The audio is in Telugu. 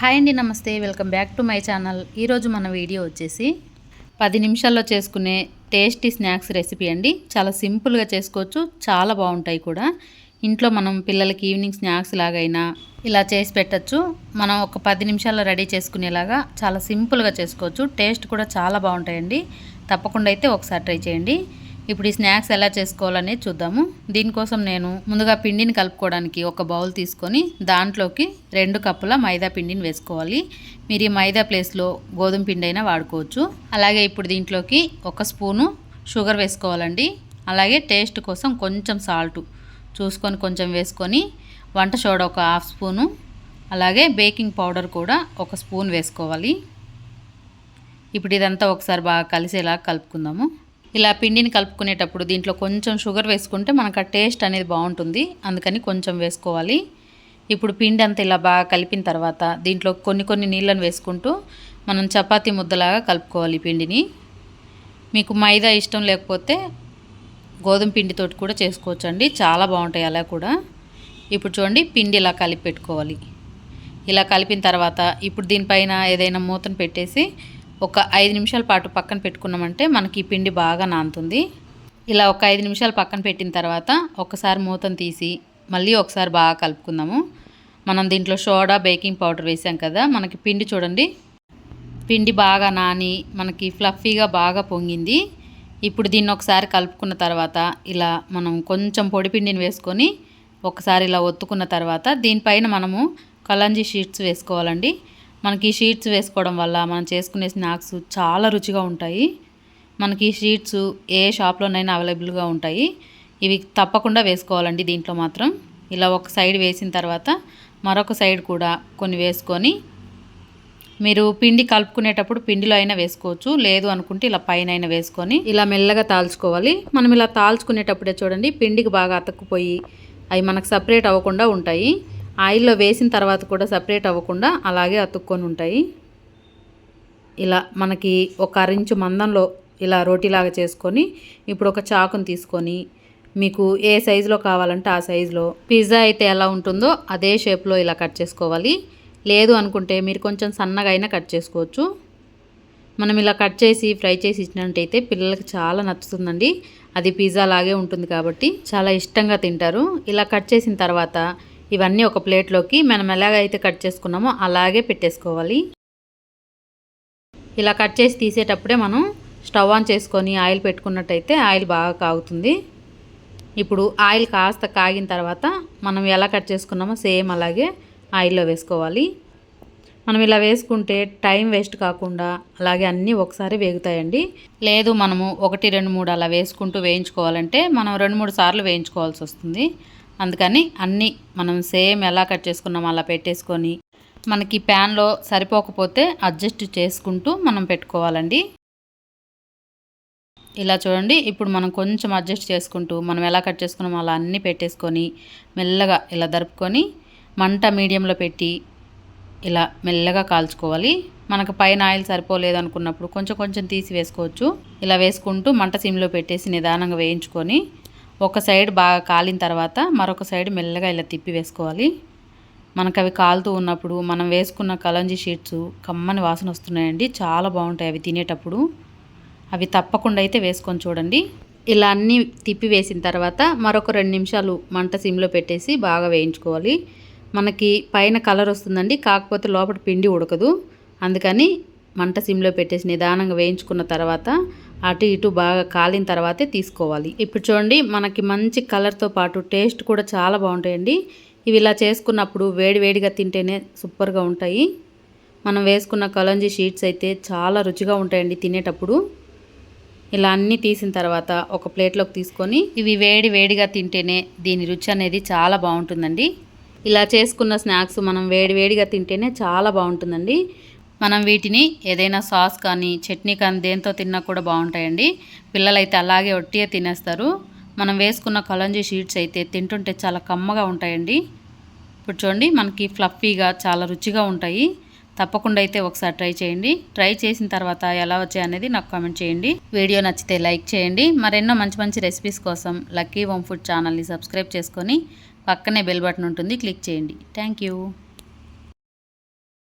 హాయ్ అండి నమస్తే. Welcome back to my channel. ఈరోజు మన వీడియో వచ్చేసి పది నిమిషాల్లో చేసుకునే టేస్టీ స్నాక్స్ రెసిపీ అండి. చాలా సింపుల్గా చేసుకోవచ్చు. చాలా బాగుంటాయి కూడా. ఇంట్లో మనం పిల్లలకి ఈవినింగ్ స్నాక్స్ లాగైనా ఇలా చేసి పెట్టచ్చు. మనం ఒక పది నిమిషాల్లో రెడీ చేసుకునేలాగా చాలా సింపుల్గా చేసుకోవచ్చు. టేస్ట్ కూడా చాలా బాగుంటాయండి. తప్పకుండా అయితే ఒకసారి ట్రై చేయండి. ఇప్పుడు ఈ స్నాక్స్ ఎలా చేసుకోవాలని చూద్దాము. దీనికోసం నేను ముందుగా పిండిని కలుపుకోవడానికి ఒక బౌల్ తీసుకొని దాంట్లోకి రెండు కప్పుల మైదా పిండిని వేసుకోవాలి. మీరు ఈ మైదా ప్లేస్లో గోధుమ పిండి అయినా వాడుకోవచ్చు. అలాగే ఇప్పుడు దీంట్లోకి ఒక స్పూను షుగర్ వేసుకోవాలండి. అలాగే టేస్ట్ కోసం కొంచెం సాల్ట్ చూసుకొని కొంచెం వేసుకొని వంట సోడా ఒక హాఫ్ స్పూను అలాగే బేకింగ్ పౌడర్ కూడా ఒక స్పూన్ వేసుకోవాలి. ఇప్పుడు ఇదంతా ఒకసారి బాగా కలిసేలా కలుపుకుందాము. ఇలా పిండిని కలుపుకునేటప్పుడు దీంట్లో కొంచెం షుగర్ వేసుకుంటే మనకు ఆ టేస్ట్ అనేది బాగుంటుంది. అందుకని కొంచెం వేసుకోవాలి. ఇప్పుడు పిండి అంతా ఇలా బాగా కలిపిన తర్వాత దీంట్లో కొన్ని కొన్ని నీళ్ళను వేసుకుంటూ మనం చపాతీ ముద్దలాగా కలుపుకోవాలి పిండిని. మీకు మైదా ఇష్టం లేకపోతే గోధుమ పిండితోటి కూడా చేసుకోవచ్చండి. చాలా బాగుంటాయి అలా కూడా. ఇప్పుడు చూడండి పిండి ఇలా కలిపి పెట్టుకోవాలి. ఇలా కలిపిన తర్వాత ఇప్పుడు దీనిపైన ఏదైనా మూతను పెట్టేసి ఒక ఐదు నిమిషాల పాటు పక్కన పెట్టుకున్నామంటే మనకి ఈ పిండి బాగా నానుతుంది. ఇలా ఒక ఐదు నిమిషాలు పక్కన పెట్టిన తర్వాత ఒకసారి మూతను తీసి మళ్ళీ ఒకసారి బాగా కలుపుకుందాము. మనం దీంట్లో సోడా బేకింగ్ పౌడర్ వేసాం కదా మనకి పిండి చూడండి. పిండి బాగా నాని మనకి ఫ్లఫీగా బాగా పొంగింది. ఇప్పుడు దీన్ని ఒకసారి కలుపుకున్న తర్వాత ఇలా మనం కొంచెం పొడి పిండిని వేసుకొని ఒకసారి ఇలా ఒత్తుకున్న తర్వాత దీనిపైన మనము కలంజీ షీట్స్ వేసుకోవాలండి. మనకి షీట్స్ వేసుకోవడం వల్ల మనం చేసుకునే స్నాక్స్ చాలా రుచిగా ఉంటాయి. మనకి షీట్స్ ఏ షాప్లోనైనా అవైలబుల్గా ఉంటాయి. ఇవి తప్పకుండా వేసుకోవాలండి దీంట్లో మాత్రం. ఇలా ఒక సైడ్ వేసిన తర్వాత మరొక సైడ్ కూడా కొన్ని వేసుకొని మీరు పిండి కలుపుకునేటప్పుడు పిండిలో అయినా వేసుకోవచ్చు. లేదు అనుకుంటే ఇలా పైన అయినా వేసుకొని ఇలా మెల్లగా తాల్చుకోవాలి. మనం ఇలా తాల్చుకునేటప్పుడే చూడండి పిండికి బాగా అతక్కుపోయి అవి మనకు సపరేట్ అవ్వకుండా ఉంటాయి. ఆయిల్లో వేసిన తర్వాత కూడా సపరేట్ అవ్వకుండా అలాగే అతుక్కొని ఉంటాయి. ఇలా మనకి ఒక అరించు మందంలో ఇలా రోటీలాగా చేసుకొని ఇప్పుడు ఒక చాకుని తీసుకొని మీకు ఏ సైజులో కావాలంటే ఆ సైజులో పిజ్జా అయితే ఎలా ఉంటుందో అదే షేప్లో ఇలా కట్ చేసుకోవాలి. లేదు అనుకుంటే మీరు కొంచెం సన్నగా అయినా కట్ చేసుకోవచ్చు. మనం ఇలా కట్ చేసి ఫ్రై చేసి ఇచ్చినట్టయితే పిల్లలకి చాలా నచ్చుతుందండి. అది పిజ్జా లాగే ఉంటుంది కాబట్టి చాలా ఇష్టంగా తింటారు. ఇలా కట్ చేసిన తర్వాత ఇవన్నీ ఒక ప్లేట్లోకి మనం ఎలాగైతే కట్ చేసుకున్నామో అలాగే పెట్టేసుకోవాలి. ఇలా కట్ చేసి తీసేటప్పుడే మనం స్టవ్ ఆన్ చేసుకొని ఆయిల్ పెట్టుకున్నట్టయితే ఆయిల్ బాగా కాగుతుంది. ఇప్పుడు ఆయిల్ కాస్త కాగిన తర్వాత మనం ఎలా కట్ చేసుకున్నామో సేమ్ అలాగే ఆయిల్లో వేసుకోవాలి. మనం ఇలా వేసుకుంటే టైం వేస్ట్ కాకుండా అలాగే అన్నీ ఒకసారి వేగుతాయండి. లేదు మనము ఒకటి రెండు మూడు అలా వేసుకుంటూ వేయించుకోవాలంటే మనం రెండు మూడు సార్లు వేయించుకోవాల్సి వస్తుంది. అందుకని అన్నీ మనం సేమ్ ఎలా కట్ చేసుకున్నాం అలా పెట్టేసుకొని మనకి ప్యాన్లో సరిపోకపోతే అడ్జస్ట్ చేసుకుంటూ మనం పెట్టుకోవాలండి. ఇలా చూడండి ఇప్పుడు మనం కొంచెం అడ్జస్ట్ చేసుకుంటూ మనం ఎలా కట్ చేసుకున్నామో అలా అన్నీ పెట్టేసుకొని మెల్లగా ఇలా దరుపుకొని మంట మీడియంలో పెట్టి ఇలా మెల్లగా కాల్చుకోవాలి. మనకు పైన ఆయిల్ సరిపోలేదు అనుకున్నప్పుడు కొంచెం కొంచెం తీసి వేసుకోవచ్చు. ఇలా వేసుకుంటూ మంట సిమ్లో పెట్టేసి నిదానంగా వేయించుకొని ఒక సైడ్ బాగా కాలిన తర్వాత మరొక సైడ్ మెల్లగా ఇలా తిప్పి వేసుకోవాలి. మనకు అవి కాలుతూ ఉన్నప్పుడు మనం వేసుకున్న కలంజీ షీట్స్ కమ్మని వాసన వస్తున్నాయండి. చాలా బాగుంటాయి అవి తినేటప్పుడు. అవి తప్పకుండా అయితే వేసుకొని చూడండి. ఇలా అన్నీ తిప్పి వేసిన తర్వాత మరొక రెండు నిమిషాలు మంట సిమ్లో పెట్టేసి బాగా వేయించుకోవాలి. మనకి పైన కలర్ వస్తుందండి. కాకపోతే లోపల పిండి ఉడకదు. అందుకని మంట సిమ్లో పెట్టేసి నిదానంగా వేయించుకున్న తర్వాత అటు ఇటు బాగా కాలిన తర్వాతే తీసుకోవాలి. ఇప్పుడు చూడండి మనకి మంచి కలర్తో పాటు టేస్ట్ కూడా చాలా బాగుంటాయండి. ఇవి ఇలా చేసుకున్నప్పుడు వేడివేడిగా తింటేనే సూపర్గా ఉంటాయి. మనం వేసుకున్న కలంజీ షీట్స్ అయితే చాలా రుచిగా ఉంటాయండి తినేటప్పుడు. ఇలా అన్నీ తీసిన తర్వాత ఒక ప్లేట్లోకి తీసుకొని ఇవి వేడి వేడిగా తింటేనే దీని రుచి అనేది చాలా బాగుంటుందండి. ఇలా చేసుకున్న స్నాక్స్ మనం వేడి వేడిగా తింటేనే చాలా బాగుంటుందండి. మనం వీటిని ఏదైనా సాస్ కానీ చట్నీ కానీ దేంతో తిన్నా కూడా బాగుంటాయండి. పిల్లలైతే అలాగే ఒట్టిగా తినేస్తారు. మనం వేసుకున్న కలంజీ షీట్స్ అయితే తింటుంటే చాలా కమ్మగా ఉంటాయండి. ఇప్పుడు చూడండి మనకి ఫ్లఫీగా చాలా రుచిగా ఉంటాయి. తప్పకుండా అయితే ఒకసారి ట్రై చేయండి. ట్రై చేసిన తర్వాత ఎలా వచ్చాయి అనేది నాకు కామెంట్ చేయండి. వీడియో నచ్చితే లైక్ చేయండి. మరెన్నో మంచి మంచి రెసిపీస్ కోసం లక్కీ హోమ్ ఫుడ్ ఛానల్ని సబ్స్క్రైబ్ చేసుకొని పక్కనే బెల్ బటన్ ఉంటుంది క్లిక్ చేయండి. థ్యాంక్